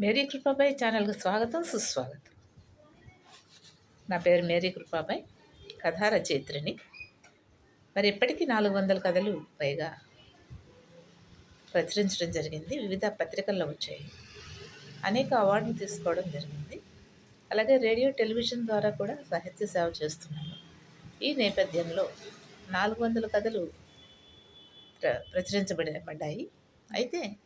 Mary Kripabai ఛానల్కు స్వాగతం సుస్వాగతం. నా పేరు మేరీ కృపాబాయ్ కథా రచయిత్రిని. మరి ఇప్పటికీ నాలుగు వందల కథలు పైగా ప్రచురించడం జరిగింది. వివిధ పత్రికల్లో వచ్చాయి. అనేక అవార్డులు తీసుకోవడం జరిగింది. అలాగే రేడియో టెలివిజన్ ద్వారా కూడా సాహిత్య సేవ చేస్తున్నాను. ఈ నేపథ్యంలో నాలుగు వందల కథలు ప్ర ప్రచురించబడబడ్డాయి అయితే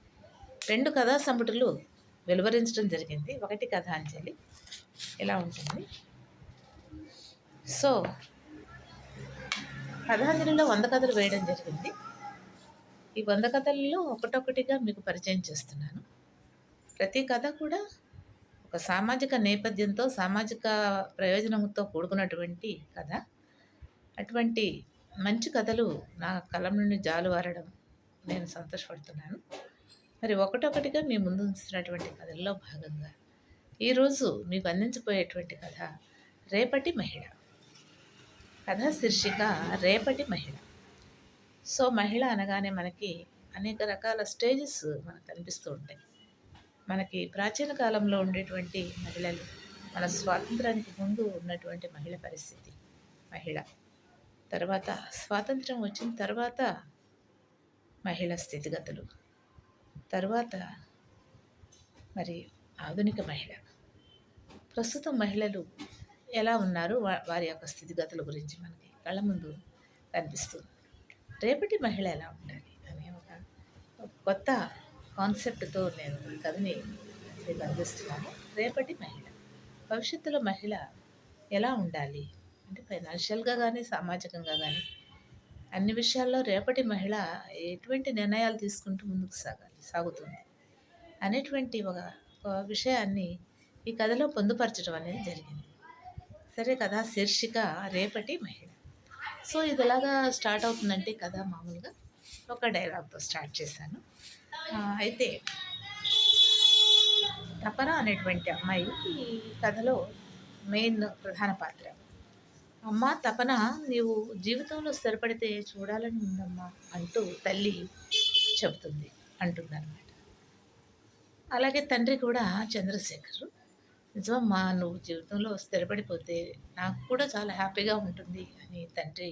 రెండు కథా సంపుటులు వెలువరించడం జరిగింది. ఒకటి కథాంజలి. ఇలా ఉంటుంది? సో కథాంజలిలో వంద కథలు వేయడం జరిగింది. ఈ వంద కథలలో ఒకటొకటిగా మీకు పరిచయం చేస్తున్నాను. ప్రతి కథ కూడా ఒక సామాజిక నేపథ్యంతో సామాజిక ప్రయోజనంతో కూడుకున్నటువంటి కథ. అటువంటి మంచి కథలు నా కలం నుండి జాలువారడం నేను సంతోషపడుతున్నాను. మరి ఒకటొకటిగా మీ ముందు ఉంచినటువంటి కథల్లో భాగంగా ఈరోజు మీకు అందించబోయేటువంటి కథ రేపటి మహిళ. కథ శీర్షిక రేపటి మహిళ. సో మహిళ అనగానే మనకి అనేక రకాల స్టేజెస్ మనకు కనిపిస్తూ ఉంటాయి. మనకి ప్రాచీన కాలంలో ఉండేటువంటి మహిళలు మన స్వాతంత్రానికి ముందు ఉన్నటువంటి మహిళ పరిస్థితి మహిళ. తర్వాత స్వాతంత్రం వచ్చిన తర్వాత మహిళ స్థితిగతులు. తర్వాత మరి ఆధునిక మహిళ. ప్రస్తుతం మహిళలు ఎలా ఉన్నారు? వారి యొక్క స్థితిగతుల గురించి మనకి కళ్ళ ముందు కనిపిస్తుంది. రేపటి మహిళ ఎలా ఉండాలి? అనే ఒక ఒక కొత్త కాన్సెప్ట్తో నేను ఈ కథని మీకు అందిస్తున్నాను. రేపటి మహిళ. భవిష్యత్తులో మహిళ ఎలా ఉండాలి? అంటే ఫైనాన్షియల్గా కానీ సామాజికంగా కానీ అన్ని విషయాల్లో రేపటి మహిళ ఎటువంటి నిర్ణయాలు తీసుకుంటూ ముందుకు సాగాలి సాగుతుంది? అనేటువంటి ఒక విషయాన్ని ఈ కథలో పొందుపరచడం అనేది జరిగింది. సరే కథ శీర్షిక రేపటి మహిళ. సో ఇది ఎలాగా స్టార్ట్ అవుతుందంటే కథ మామూలుగా ఒక డైలాగ్తో స్టార్ట్ చేశాను. అయితే తపన అనేటువంటి అమ్మాయి ఈ కథలో మెయిన్ ప్రధాన పాత్ర. అమ్మ తపన నీవు జీవితంలో స్థిరపడితే చూడాలని ఉందమ్మా అంటూ తల్లి చెబుతుంది అంటుందన్నమాట. అలాగే తండ్రి కూడా చంద్రశేఖర్ నిజమమ్మా నువ్వు జీవితంలో స్థిరపడిపోతే నాకు కూడా చాలా హ్యాపీగా ఉంటుంది అని తండ్రి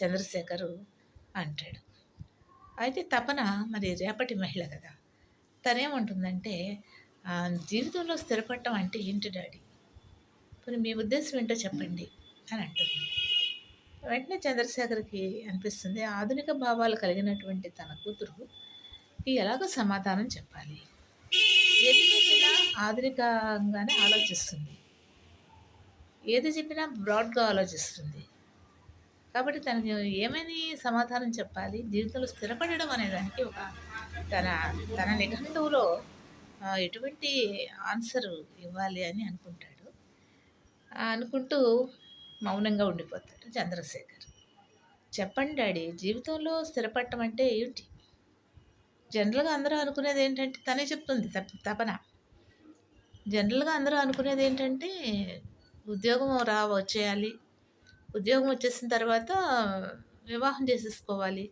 చంద్రశేఖరు అంటాడు. అయితే తపన మరి రేపటి మహిళ కదా తనేమంటుందంటే జీవితంలో స్థిరపడటం అంటే ఏంటి డాడీ? మరి మీ ఉద్దేశం ఏంటో చెప్పండి. అని అంటుంది. వెంటనే చంద్రశేఖర్కి అనిపిస్తుంది ఆధునిక భావాలు కలిగినటువంటి తన కూతురు ఎలాగో సమాధానం చెప్పాలి. ఏది చెప్పినా ఆధునికంగానే ఆలోచిస్తుంది. ఏది చెప్పినా బ్రాడ్గా ఆలోచిస్తుంది. కాబట్టి తనకి ఏమని సమాధానం చెప్పాలి జీవితంలో స్థిరపడడం అనేదానికి ఒక తన తన నిఘంటువులో ఎటువంటి ఆన్సర్ ఇవ్వాలి అని అనుకుంటాడు. అనుకుంటూ మౌనంగా ఉండిపోతాడు చంద్రశేఖర్. చెప్పండి డాడీ జీవితంలో స్థిరపడటం అంటే ఏంటి? జనరల్గా అందరూ అనుకునేది ఏంటంటే తనే చెప్తుంది తప తపన. జనరల్గా అందరూ అనుకునేది ఏంటంటే ఉద్యోగం రా వచ్చేయాలి. ఉద్యోగం వచ్చేసిన తర్వాత వివాహం చేసేసుకోవాలి.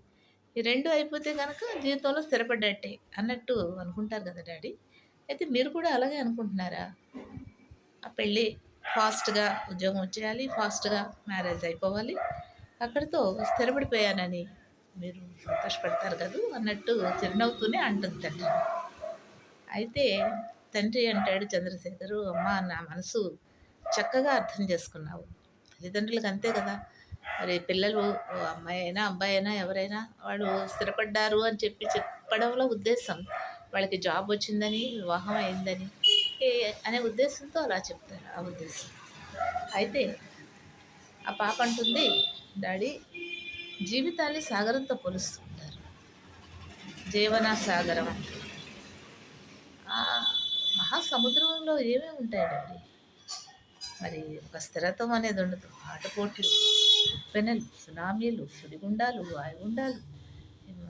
ఈ రెండు అయిపోతే కనుక జీవితంలో స్థిరపడ్డట్టే అన్నట్టు అనుకుంటారు కదా డాడీ. అయితే మీరు కూడా అలాగే అనుకుంటున్నారా? ఆ పెళ్ళి ఫాస్ట్గా ఉద్యోగం వచ్చేయాలి ఫాస్ట్గా మ్యారేజ్ అయిపోవాలి. అక్కడితో స్థిరపడిపోయానని మీరు సంతోషపడతారు కదా అన్నట్టు చిరునవ్వుతూనే అంటుంది తండ్రి. అయితే తండ్రి అంటాడు చంద్రశేఖరు అమ్మ నా మనసు చక్కగా అర్థం చేసుకున్నావు. తల్లిదండ్రులకు అంతే కదా. మరి పిల్లలు ఓ అమ్మాయి అయినా అబ్బాయి అయినా ఎవరైనా వాళ్ళు స్థిరపడ్డారు అని చెప్పి చెప్పడంలో ఉద్దేశం వాళ్ళకి జాబ్ వచ్చిందని వివాహం అయిందని ఓకే అనే ఉద్దేశంతో అలా చెప్తారు ఆ ఉద్దేశం. అయితే ఆ పాప అంటుంది డాడీ జీవితాన్ని సాగరంతో పోలుస్తుంటారు. జీవన సాగరం అంటే. ఆ మహాసముద్రంలో ఏమేమి ఉంటాయి డాడీ? మరి ఒక స్థిరత్వం అనేది ఉండదు. ఆటపోట్లు పెనలు సునామీలు సుడిగుండాలు వాయుగుండాలు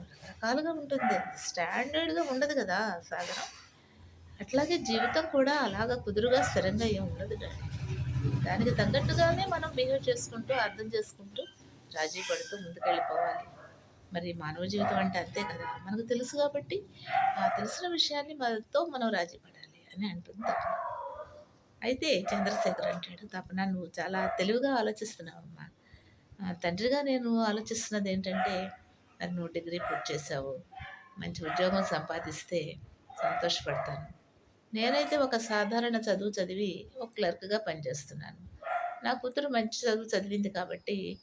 రకరకాలుగా ఉంటుంది. స్టాండర్డ్గా ఉండదు కదా సాగరం. అట్లాగే జీవితం కూడా అలాగ కుదురుగా స్థిరంగా ఏం ఉండదు దానికి తగ్గట్టుగానే మనం బిహేవ్ చేసుకుంటూ అర్థం చేసుకుంటూ రాజీ పడుతూ ముందుకెళ్ళిపోవాలి. మరి మానవ జీవితం అంటే అంతే కదా. మనకు తెలుసు కాబట్టి ఆ తెలిసిన విషయాన్ని మనతో మనం రాజీ పడాలి అని అంటుంది తపన. అయితే చంద్రశేఖర్ అంటాడు తపన నువ్వు చాలా తెలివిగా ఆలోచిస్తున్నావమ్మా. తండ్రిగా నేను ఆలోచిస్తున్నది ఏంటంటే మరి నువ్వు డిగ్రీ పూర్తి చేసావు మంచి ఉద్యోగం సంపాదిస్తే సంతోషపడతాను. నేనైతే ఒక సాధారణ చదువు చదివి ఒక క్లర్క్గా పనిచేస్తున్నాను. నా కూతురు మంచి చదువు చదివింది కాబట్టి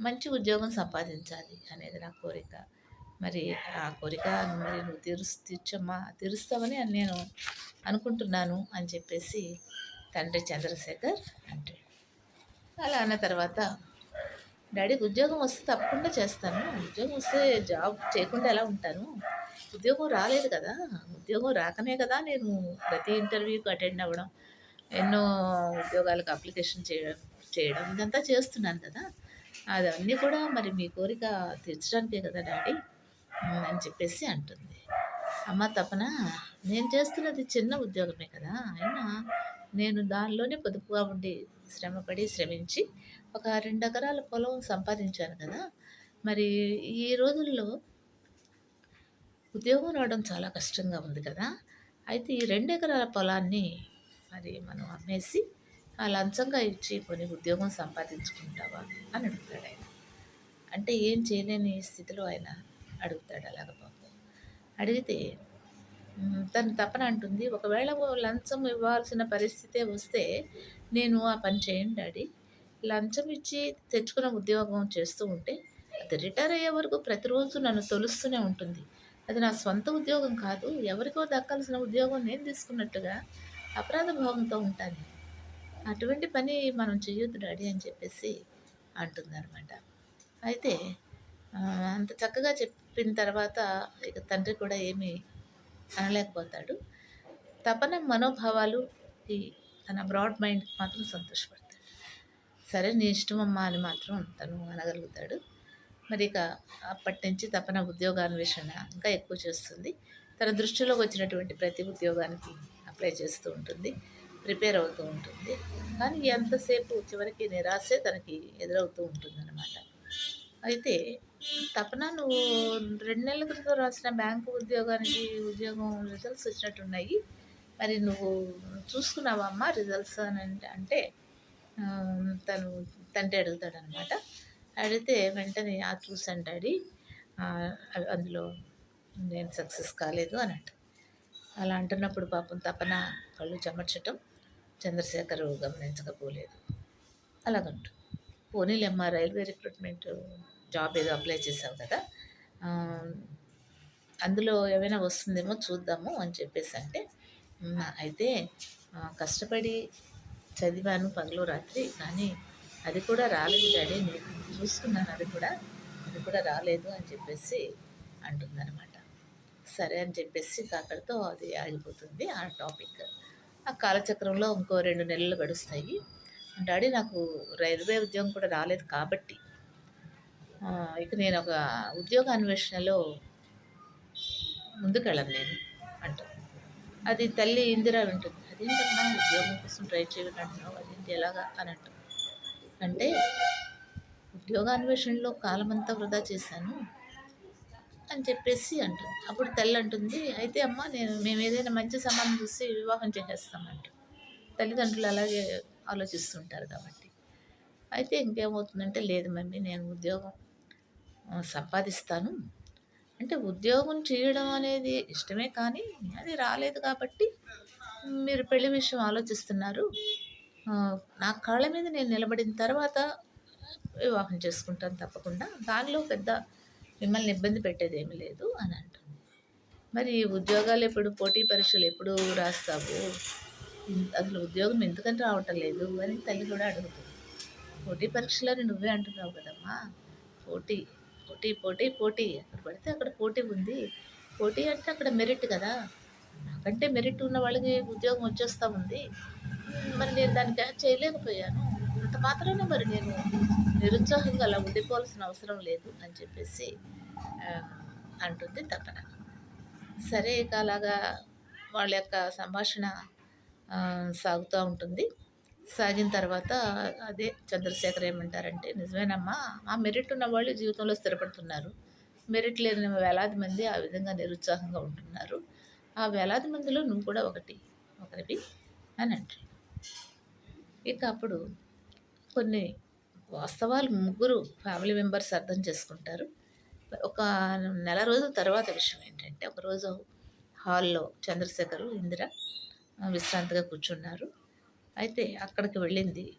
మంచి ఉద్యోగం సంపాదించాలి అనేది నా కోరిక. మరి ఆ కోరిక మరి నువ్వు తీరుస్ తీర్చమ్మా తీరుస్తావని నేను అనుకుంటున్నాను అని చెప్పేసి తండ్రి చంద్రశేఖర్ అంటాడు. అలా అన్న తర్వాత డాడీకి ఉద్యోగం వస్తే తప్పకుండా చేస్తాను. ఉద్యోగం వస్తే జాబ్ చేయకుండా ఎలా ఉంటాను? ఉద్యోగం రాలేదు కదా ఉద్యోగం రాకనే కదా నేను ప్రతి ఇంటర్వ్యూకి అటెండ్ అవ్వడం ఎన్నో ఉద్యోగాలకు అప్లికేషన్ చేయడం చేయడం ఇదంతా చేస్తున్నాను కదా. అవన్నీ కూడా మరి మీ కోరిక తీర్చడానికే కదా డాడీ? అని చెప్పేసి అంటుంది. అమ్మ తపన నేను చేస్తున్నది చిన్న ఉద్యోగమే కదా అయినా నేను దానిలోనే పొదుపుగా ఉండి శ్రమపడి శ్రమించి ఒక రెండు ఎకరాల పొలం సంపాదించాను కదా. మరి ఈ రోజుల్లో ఉద్యోగం రావడం చాలా కష్టంగా ఉంది కదా. అయితే ఈ రెండు ఎకరాల పొలాన్ని మరి మనం అమ్మేసి ఆ లంచంగా ఇచ్చి కొన్ని ఉద్యోగం సంపాదించుకుంటావా అని అడుగుతాడు ఆయన. అంటే ఏం చేయలేని స్థితిలో ఆయన అడుగుతాడు అలాగ పాపం. అడిగితే తను తపన అంటుంది ఒకవేళ లంచం ఇవ్వాల్సిన పరిస్థితే వస్తే నేను ఆ పని చేయండి డాడీ. లంచం ఇచ్చి తెచ్చుకున్న ఉద్యోగం చేస్తూ ఉంటే అది రిటైర్ అయ్యే వరకు ప్రతిరోజు నన్ను తొలుస్తూనే ఉంటుంది. అది నా సొంత ఉద్యోగం కాదు. ఎవరికో దక్కాల్సిన ఉద్యోగం నేను తీసుకున్నట్టుగా అపరాధ భావంతో ఉంటాను. అటువంటి పని మనం చేయొద్దు డాడీ అని చెప్పేసి అంటుందన్నమాట. అయితే అంత చక్కగా చెప్పిన తర్వాత ఇక తండ్రి కూడా ఏమీ అనలేకపోతాడు. తపన మనోభావాలు ఈ తన బ్రాడ్ మైండ్ మాత్రం సంతోషపడతాడు. సరే నీ ఇష్టమమ్మా అని మాత్రం తను అనగలుగుతాడు. మరి ఇక అప్పటి నుంచి తపన ఉద్యోగాన్వేషణ ఇంకా ఎక్కువ చేస్తుంది. తన దృష్టిలోకి వచ్చినటువంటి ప్రతి ఉద్యోగానికి అప్లై చేస్తూ ఉంటుంది ప్రిపేర్ అవుతూ ఉంటుంది. కానీ ఎంతసేపు చివరికి నిరాశే తనకి ఎదురవుతూ ఉంటుందన్నమాట. అయితే తపన నువ్వు రెండు నెలల క్రితం రాసిన బ్యాంకు ఉద్యోగానికి ఉద్యోగం రిజల్ట్స్ వచ్చినట్టున్నాయి. మరి నువ్వు చూసుకున్నావా అమ్మా రిజల్ట్స్ అని అంటే తను తండ్రి అడుగుతాడనమాట అడిగితే వెంటనే ఆ చూసాను డాడీ. అందులో నేను సక్సెస్ కాలేదు అని అంట. అలా అంటున్నప్పుడు పాపం తపన కళ్ళు చెమర్చటం చంద్రశేఖర్ గమనించకపోలేదు. అలాగంటు. పోనీలేమ్మా రైల్వే రిక్రూట్మెంట్ జాబ్ ఏదో అప్లై చేసావు కదా. అందులో ఏమైనా వస్తుందేమో చూద్దాము అని చెప్పేసి అంటే అయితే కష్టపడి చదివాను పగలు రాత్రి కానీ అది కూడా రాలేదు డాడీ నేను చూసుకున్నాను అది కూడా. అది కూడా రాలేదు అని చెప్పేసి అంటుందన్నమాట. సరే అని చెప్పేసి అక్కడితో అది ఆగిపోతుంది. ఆ టాపిక్. ఆ కాలచక్రంలో ఇంకో రెండు నెలలు గడుస్తాయి. డాడీ నాకు రైల్వే ఉద్యోగం కూడా రాలేదు కాబట్టి ఇక నేను ఒక ఉద్యోగ అన్వేషణలో ముందుకెళ్ళను నేను అంటాను అది తల్లి ఇందిరా వింటుంది అదేంటమ్మా ఉద్యోగం కోసం ట్రై చేయాలంటున్నావు అదేంటి ఎలాగా? అని అంటుంది అంటే ఉద్యోగ అన్వేషణలో కాలమంతా వృధా చేశాను అని చెప్పేసి అంటుంది. అప్పుడు తల్లి అంటుంది అయితే అమ్మ నేను మేము ఏదైనా మంచి సంబంధం చూసి వివాహం చేసేస్తామంట. తల్లిదండ్రులు అలాగే ఆలోచిస్తుంటారు కాబట్టి. అయితే ఇంకేమవుతుందంటే లేదు మమ్మీ నేను ఉద్యోగం సంపాదిస్తాను. అంటే ఉద్యోగం చేయడం అనేది ఇష్టమే కానీ అది రాలేదు కాబట్టి మీరు పెళ్ళి విషయం ఆలోచిస్తున్నారు. నా కాళ్ళ మీద నేను నిలబడిన తర్వాత వివాహం చేసుకుంటాను తప్పకుండా. దానిలో పెద్ద మిమ్మల్ని ఇబ్బంది పెట్టేది ఏమీ లేదు అని అంటుంది. మరి ఉద్యోగాలు ఎప్పుడు పోటీ పరీక్షలు ఎప్పుడు రాస్తావు? అసలు ఉద్యోగం ఎందుకని రావటం లేదు అని తల్లి కూడా అడుగుతుంది. పోటీ పరీక్షలని నువ్వే అంటున్నావు కదమ్మా. పోటీ పోటీ పోటీ పోటీ. అక్కడ పడితే అక్కడ పోటీ ఉంది. పోటీ అంటే అక్కడ మెరిట్ కదా. నాకంటే మెరిట్ ఉన్న వాళ్ళకి ఉద్యోగం వచ్చేస్తూ ఉంది. మరి నేను దానికి చేయలేకపోయాను. అంత మాత్రమే మరి నేను నిరుత్సాహంగా అలా ఉండిపోవాల్సిన అవసరం లేదు అని చెప్పేసి అంటుంది తపన. సరే ఇక అలాగా వాళ్ళ యొక్క సంభాషణ సాగుతూ ఉంటుంది. సాగిన తర్వాత అదే చంద్రశేఖర్ ఏమంటారంటే నిజమేనమ్మా ఆ మెరిట్ ఉన్న వాళ్ళు జీవితంలో స్థిరపడుతున్నారు. మెరిట్ లేని వేలాది మంది ఆ విధంగా నిరుత్సాహంగా ఉంటున్నారు. ఆ వేలాది మందిలో నువ్వు కూడా ఒకటి ఒకరివి అని అంటారు ఇక అప్పుడు కొన్ని వాస్తవాలు ముగ్గురు ఫ్యామిలీ మెంబర్స్ అర్థం చేసుకుంటారు. ఒక నెల రోజుల తర్వాత విషయం ఏంటంటే ఒకరోజు హాల్లో చంద్రశేఖరు ఇందిర విశ్రాంతిగా కూర్చున్నారు. అయితే అక్కడికి వెళ్ళింది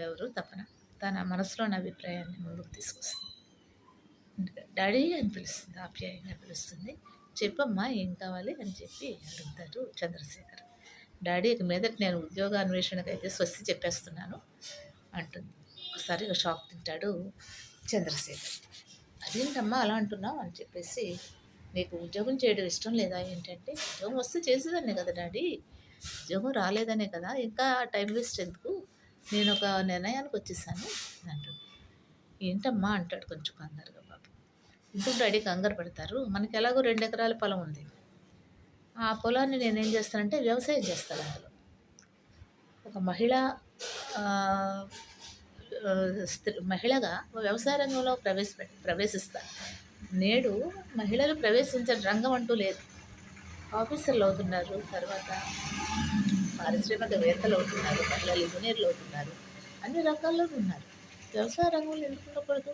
ఎవరు? తపన. తన మనసులోని అభిప్రాయాన్ని ముందుకు తీసుకొస్తుంది. డాడీ అని పిలుస్తుంది ఆప్యాయంగా పిలుస్తుంది. చెప్పమ్మా ఏం కావాలి అని చెప్పి అడుగుతారు చంద్రశేఖర్. డాడీ ఇక మీదట నేను ఉద్యోగ అన్వేషణకు అయితే స్వస్తి చెప్పేస్తున్నాను అంటుంది. ఒకసారి షాక్ తింటాడు చంద్రశేఖర్. అదేంటమ్మా అలా అంటున్నావు? అని చెప్పేసి నీకు ఉద్యోగం చేయడం ఇష్టం లేదా? ఏంటంటే ఉద్యోగం వస్తే చేసేదాన్ని కదా డాడీ. ఉద్యోగం రాలేదనే కదా. ఇంకా టైం వేస్ట్ ఎందుకు? నేను ఒక నిర్ణయానికి వచ్చేసాను అంటుంది. ఏంటమ్మా? అంటాడు కొంచెం కంగారుగా బాబు. ఇంటికి డాడీ కంగారు పడతారు. మనకి ఎలాగో రెండు ఎకరాల పొలం ఉంది. ఆ పొలాన్ని నేనేం చేస్తానంటే వ్యవసాయం చేస్తాను అందులో. ఒక మహిళ స్త్రీ మహిళగా వ్యవసాయ రంగంలో ప్రవేశపె ప్రవేశిస్తాను నేడు మహిళలు ప్రవేశించిన రంగం అంటూ లేదు. ఆఫీసర్లు అవుతున్నారు తర్వాత పారిశ్రామికవేత్తలు అవుతున్నారు మహిళలు ఇంజనీర్లు అవుతున్నారు అన్ని రకాల్లో ఉన్నారు. వ్యవసాయ రంగంలో ఎందుకు ఉండకూడదు?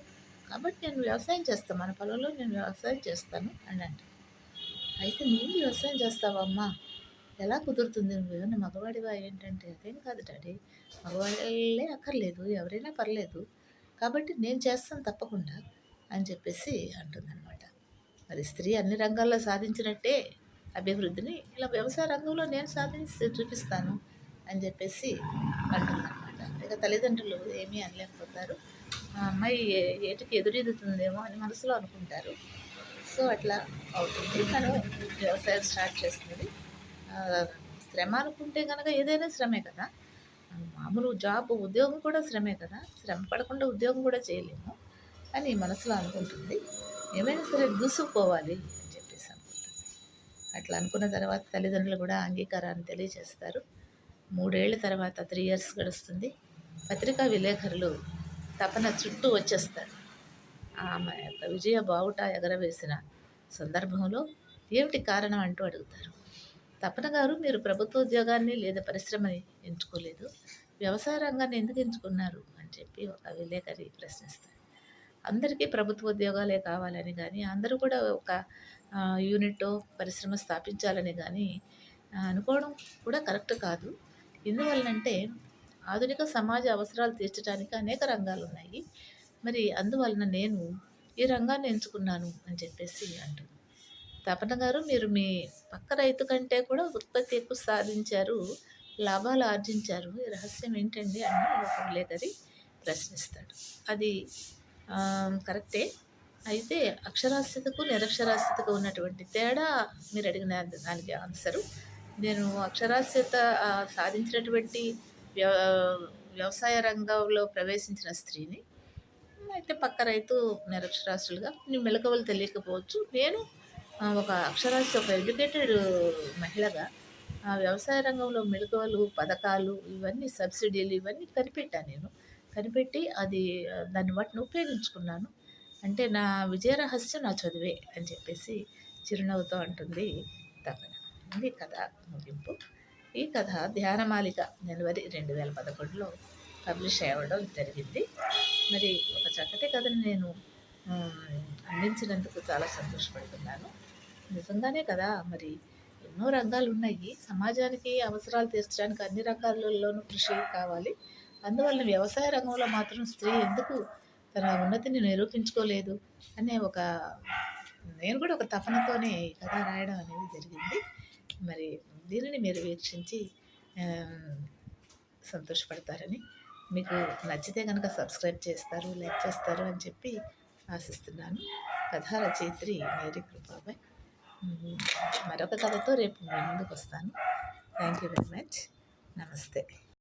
కాబట్టి నేను వ్యవసాయం చేస్తాను మన పొలంలో నేను వ్యవసాయం చేస్తాను అని అంటే అయితే నువ్వు వ్యవసాయం చేస్తావమ్మా. ఎలా కుదురుతుంది నువ్వు? మగవాడివా? ఏంటంటే అదేం కాదు డాడీ. మగవాళ్ళే అక్కర్లేదు ఎవరైనా పర్లేదు. కాబట్టి నేను చేస్తాను తప్పకుండా అని చెప్పేసి అంటుందన్నమాట. మరి స్త్రీ అన్ని రంగాల్లో సాధించినట్టే అభివృద్ధిని ఇలా వ్యవసాయ రంగంలో నేను సాధించి చూపిస్తాను అని చెప్పేసి అంటుందన్నమాట. ఇక తల్లిదండ్రులు ఏమీ అనలేకపోతారు. మా అమ్మాయి ఏటికి ఎదురెదుతుందేమో అని మనసులో అనుకుంటారు. సో అట్లా అవుతుంది. తను వ్యవసాయం స్టార్ట్ చేస్తుంది. శ్రమ అనుకుంటే కనుక ఏదైనా శ్రమే కదా. మామూలు జాబ్ ఉద్యోగం కూడా శ్రమే కదా. శ్రమ పడకుండా ఉద్యోగం కూడా చేయలేము. అని మనసులో అనుకుంటుంది. ఏమైనా సరే దూసుకుపోవాలి అట్లా అనుకున్న తర్వాత తల్లిదండ్రులు కూడా అంగీకారాన్ని తెలియజేస్తారు. మూడేళ్ళ తర్వాత త్రీ ఇయర్స్ గడుస్తుంది. పత్రికా విలేకరులు తపన చుట్టూ వచ్చేస్తారు. ఆమె యొక్క విజయ బావుట ఎగరవేసిన సందర్భంలో ఏమిటి కారణం అంటూ అడుగుతారు. తపన గారు మీరు ప్రభుత్వ ఉద్యోగాన్ని లేదా పరిశ్రమని ఎంచుకోలేదు. వ్యవసాయ రంగాన్ని ఎందుకు ఎంచుకున్నారు? అని చెప్పి ఒక విలేకరి ప్రశ్నిస్తారు. అందరికీ ప్రభుత్వ ఉద్యోగాలే కావాలని కానీ అందరూ కూడా ఒక యూనిట్ పరిశ్రమ స్థాపించాలని కానీ అనుకోవడం కూడా కరెక్ట్ కాదు. ఎందువలనంటే ఆధునిక సమాజ అవసరాలు తీర్చడానికి అనేక రంగాలు ఉన్నాయి మరి అందువలన నేను ఈ రంగాన్ని ఎంచుకున్నాను అని చెప్పేసి అంటుంది. తపన గారు మీరు మీ పక్క రైతు కంటే కూడా ఉత్పత్తి ఎక్కువ సాధించారు లాభాలు ఆర్జించారు. ఈ రహస్యం ఏంటండి అని ఒక విలేకరి ప్రశ్నిస్తాడు. అది కరెక్టే. అయితే అక్షరాస్యతకు నిరక్షరాస్యతకు ఉన్నటువంటి తేడా మీరు అడిగిన దానికి ఆన్సరు. నేను అక్షరాస్యత సాధించినటువంటి వ్యవసాయ రంగంలో ప్రవేశించిన స్త్రీని అయితే పక్క రైతు నిరక్షరాస్యులుగా నీ మెలకువలు తెలియకపోవచ్చు. నేను ఒక అక్షరాస్య ఒక ఎడ్యుకేటెడ్ మహిళగా వ్యవసాయ రంగంలో మెలకువలు పథకాలు ఇవన్నీ సబ్సిడీలు ఇవన్నీ కనిపెట్టాను నేను. కనిపెట్టి అది దాన్ని వాటిని ఉపయోగించుకున్నాను. అంటే నా విజయ రహస్యం నా చదివే అని చెప్పేసి చిరునవ్వుతో అంటుంది తపన ఇది కథ ముగింపు. ఈ కథ ధ్యానమాలిక జనవరి రెండు వేల పదకొండులో పబ్లిష్ అవ్వడం జరిగింది. మరి ఒక చక్కటి కథను నేను అందించినందుకు చాలా సంతోషపడుతున్నాను. నిజంగానే కదా మరి ఎన్నో రంగాలు ఉన్నాయి సమాజానికి అవసరాలు తీర్చడానికి అన్ని రంగాల్లోనూ కృషి కావాలి. అందువల్ల వ్యవసాయ రంగంలో మాత్రం స్త్రీ ఎందుకు తన ఉన్నతిని నిరూపించుకోలేదు అనే ఒక నేను కూడా ఒక తపనతోనే కథ రాయడం అనేది జరిగింది. మరి దీనిని మీరు వీక్షించి సంతోషపడతారని మీకు నచ్చితే కనుక సబ్స్క్రైబ్ చేస్తారు లైక్ చేస్తారు అని చెప్పి ఆశిస్తున్నాను. కథా రచయిత్రి మేరీ కృపాబాయ్. మరొక కథతో రేపు ముందుకు వస్తాను. థ్యాంక్ యూ వెరీ మచ్ నమస్తే.